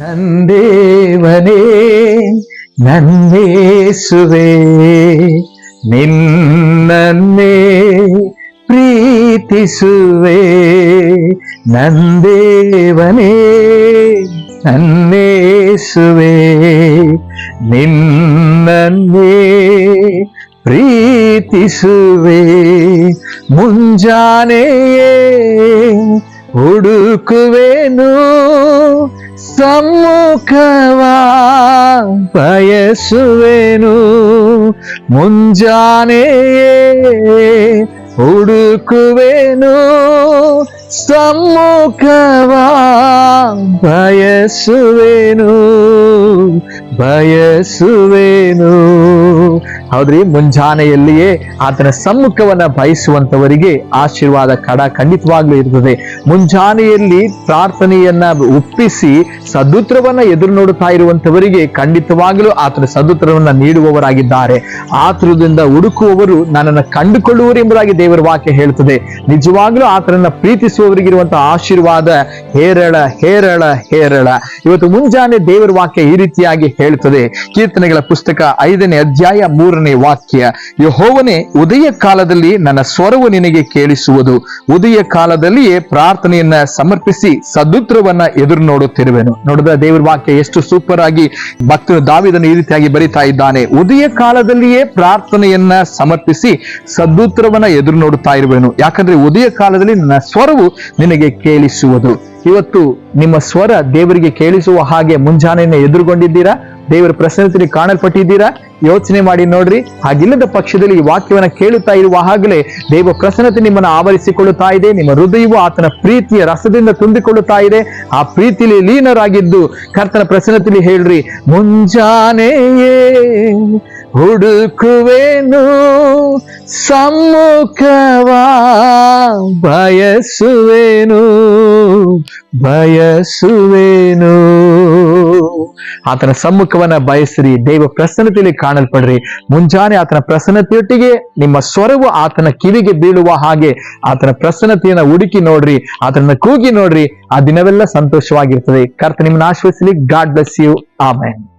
ನಂದೇವನೇ ನನ್ನೇಸುವೆ ನಿನ್ನನ್ನೇ ಪ್ರೀತಿಸುವೆ. ನಂದೇವನೇ ನನ್ನೇಸುವೆ ನಿನ್ನನ್ನೇ ಪ್ರೀತಿಸುವೆ. ಮುಂಜಾನೆಯೇ ಹುಡುಕುವೆನು ಸಮ್ಮುಖವಾ ಬಯಸುವೆನು ಮುಂಜಾನೆಯೇ ಹುಡುಕುವೆನು ಸಮ್ಮುಖವಾ ಬಯಸುವೆನು ಬಯಸುವೆನು ಹೌದ್ರಿ? ಮುಂಜಾನೆಯಲ್ಲಿಯೇ ಆತನ ಸಮ್ಮುಖವನ್ನ ಬಯಸುವಂತವರಿಗೆ ಆಶೀರ್ವಾದ ಕಡ ಖಂಡಿತವಾಗ್ಲೂ ಇರ್ತದೆ. ಮುಂಜಾನೆಯಲ್ಲಿ ಪ್ರಾರ್ಥನೆಯನ್ನ ಒಪ್ಪಿಸಿ ಸದುತ್ರವನ್ನ ಎದುರು ನೋಡುತ್ತಾ ಇರುವಂತವರಿಗೆ ಖಂಡಿತವಾಗಲೂ ಆತನ ಸದುತ್ರವನ್ನ ನೀಡುವವರಾಗಿದ್ದಾರೆ. ಆತುರದಿಂದ ಹುಡುಕುವವರು ನನ್ನನ್ನು ಕಂಡುಕೊಳ್ಳುವರು ಎಂಬುದಾಗಿ ದೇವರ ವಾಕ್ಯ ಹೇಳ್ತದೆ ನಿಜವಾಗ್ಲೂ ಆತನನ್ನ ಪ್ರೀತಿಸುವವರಿಗಿರುವಂತಹ ಆಶೀರ್ವಾದ ಹೇರಳ ಹೇರಳ ಹೇರಳ. ಇವತ್ತು ಮುಂಜಾನೆ ದೇವರ ವಾಕ್ಯ ಈ ರೀತಿಯಾಗಿ ಹೇಳ್ತದೆ ಕೀರ್ತನೆಗಳ ಪುಸ್ತಕ ಐದನೇ ಅಧ್ಯಾಯ ಮೂರನೇ ವಾಕ್ಯ, ಯಹೋವನೇ ಉದಯ ಕಾಲದಲ್ಲಿ ನನ್ನ ಸ್ವರವು ನಿನಗೆ ಕೇಳಿಸುವುದು. ಉದಯ ಕಾಲದಲ್ಲಿಯೇ ಪ್ರಾರ್ಥನೆಯನ್ನ ಸಮರ್ಪಿಸಿ ಸದುತ್ರವನ್ನ ಎದುರು ನೋಡುತ್ತಿರುವೆನು ನೋಡಿದ ದೇವರ ವಾಕ್ಯ ಎಷ್ಟು ಸೂಪರ್ ಆಗಿ ಭಕ್ತನು ದಾವಿದನ್ನು ಈ ರೀತಿಯಾಗಿ ಬರಿತಾ ಇದ್ದಾನೆ. ಉದಯ ಕಾಲದಲ್ಲಿಯೇ ಪ್ರಾರ್ಥನೆಯನ್ನ ಸಮರ್ಪಿಸಿ ಸದುತ್ರವನ್ನ ಎದುರು ನೋಡುತ್ತಾ ಇರುವೆನು. ಯಾಕಂದ್ರೆ ಉದಯ ಕಾಲದಲ್ಲಿ ನನ್ನ ಸ್ವರವು ನಿನಗೆ ಕೇಳಿಸುವುದು. ಇವತ್ತು ನಿಮ್ಮ ಸ್ವರ ದೇವರಿಗೆ ಕೇಳಿಸುವ ಹಾಗೆ ಮುಂಜಾನೆಯನ್ನು ಎದುರುಗೊಂಡಿದ್ದೀರಾ? ದೇವರ ಪ್ರಸನ್ನತೆಯಲ್ಲಿ ಕಾಣಲ್ಪಟ್ಟಿದ್ದೀರಾ? ಯೋಚನೆ ಮಾಡಿ ನೋಡ್ರಿ. ಹಾಗಿಲ್ಲದ ಪಕ್ಷದಲ್ಲಿ ಈ ವಾಕ್ಯವನ್ನ ಕೇಳುತ್ತಾ ಇರುವ ಹಾಗಲೇ ದೇವ ಪ್ರಸನ್ನತೆ ನಿಮ್ಮನ್ನು ಆವರಿಸಿಕೊಳ್ಳುತ್ತಾ ಇದೆ. ನಿಮ್ಮ ಹೃದಯವು ಆತನ ಪ್ರೀತಿಯ ರಸದಿಂದ ತುಂಬಿಕೊಳ್ಳುತ್ತಾ ಇದೆ. ಆ ಪ್ರೀತಿಲಿ ಲೀನರಾಗಿದ್ದು ಕರ್ತನ ಪ್ರಸನ್ನತೆಯಲ್ಲಿ ಹೇಳ್ರಿ, ಮುಂಜಾನೆಯೇ ಹುಡುಕುವೆನು, ಸಮ್ಮುಖವಾ ಬಯಸುವೆನು. ಬಯಸುವೆನು. ಆತನ ಸಮ್ಮುಖವನ್ನ ಬಯಸ್ರಿ. ದೇವ ಪ್ರಸನ್ನತೆಯಲ್ಲಿ ಕಾಣಲ್ಪಡ್ರಿ. ಮುಂಜಾನೆ ಆತನ ಪ್ರಸನ್ನತೆಯೊಟ್ಟಿಗೆ ನಿಮ್ಮ ಸ್ವರವು ಆತನ ಕಿವಿಗೆ ಬೀಳುವ ಹಾಗೆ ಆತನ ಪ್ರಸನ್ನತೆಯನ್ನ ಹುಡುಕಿ ನೋಡ್ರಿ. ಆತನ ಕೂಗಿ ನೋಡ್ರಿ. ಆ ದಿನವೆಲ್ಲ ಸಂತೋಷವಾಗಿರ್ತದೆ. ಕರ್ತ ನಿಮ್ಮನ್ನ ಆಶ್ವಸಿಲಿ ಗಾಡ್ ಬ್ಲೆಸ್ ಯು ಆಮೇನ್